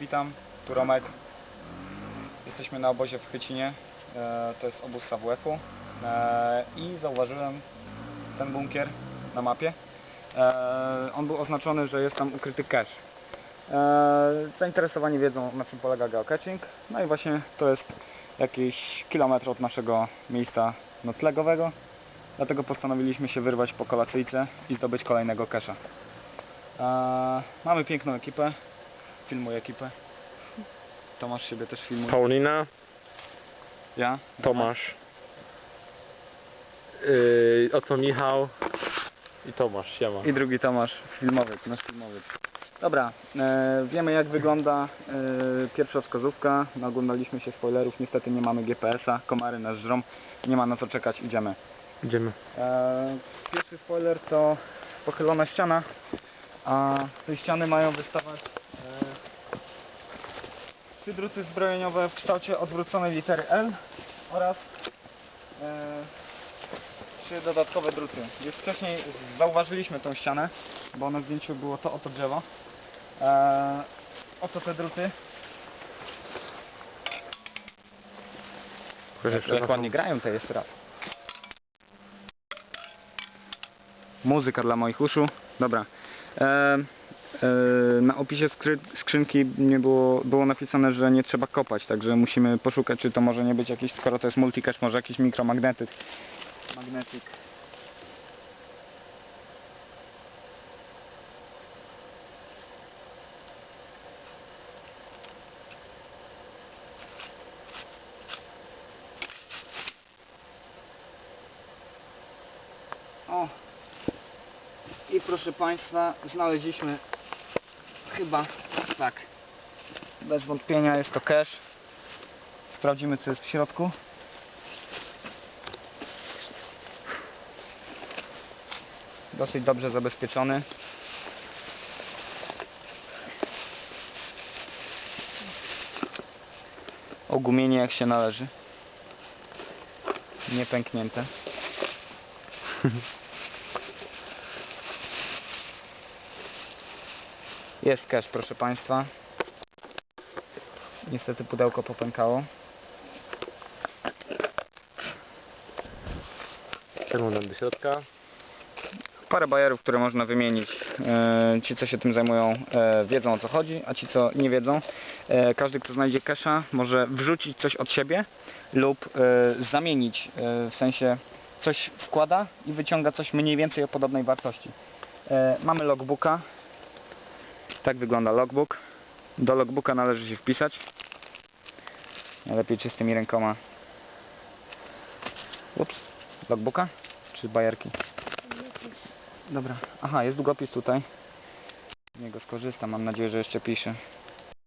Witam, tu Romek. Jesteśmy na obozie w Chycinie. E, to jest obóz AWF-u. E, I zauważyłem ten bunkier na mapie. E, on był oznaczony, że jest tam ukryty cache. Zainteresowani wiedzą na czym polega geocaching. No i właśnie to jest jakiś kilometr od naszego miejsca noclegowego. Dlatego postanowiliśmy się wyrwać po kolacyjce i zdobyć kolejnego. E, mamy piękną ekipę. Filmuję ekipę. Tomasz siebie też filmuje. Paulina, Ja? Tomasz, yy, oto Michał i Tomasz, siema. I drugi Tomasz, filmowiec, nasz filmowiec. Dobra, e, wiemy jak wygląda e, pierwsza wskazówka. Naglądaliśmy się spoilerów, niestety nie mamy GPS-a, komary nas żrą, nie ma na co czekać, idziemy. Idziemy. E, pierwszy spoiler to pochylona ściana, a z tej ściany mają wystawać trzy druty zbrojeniowe w kształcie odwróconej litery L oraz e, trzy dodatkowe druty. Już wcześniej zauważyliśmy tą ścianę, bo na zdjęciu było to oto drzewo. E, oto te druty. Proszę, Jak, jak ładnie grają te jeszcze raz. Muzyka dla moich uszu. Dobra. E, na opisie skrzynki nie było, było napisane, że nie trzeba kopać, także musimy poszukać, czy to może nie być jakiś, skoro to jest multicache, może jakiś mikromagnetyk. Magnetyk. O! I proszę Państwa, znaleźliśmy chyba tak. Bez wątpienia jest to cache. Sprawdzimy co jest w środku. Dosyć dobrze zabezpieczony. Ogumienie jak się należy. Nie pęknięte. Jest cash, proszę Państwa. Niestety pudełko popękało. Przeglądam do środka. Parę bajerów, które można wymienić. E, ci, co się tym zajmują, e, wiedzą o co chodzi, a ci, co nie wiedzą, e, każdy, kto znajdzie kesha, może wrzucić coś od siebie lub zamienić, w sensie coś wkłada i wyciąga coś mniej więcej o podobnej wartości. Mamy logbooka. Tak wygląda logbook. Do logbooka należy się wpisać. Najlepiej czystymi rękoma. Ups. Logbooka? Czy bajerki? Dobra. Aha, jest długopis tutaj. Z niego skorzystam. Mam nadzieję, że jeszcze pisze.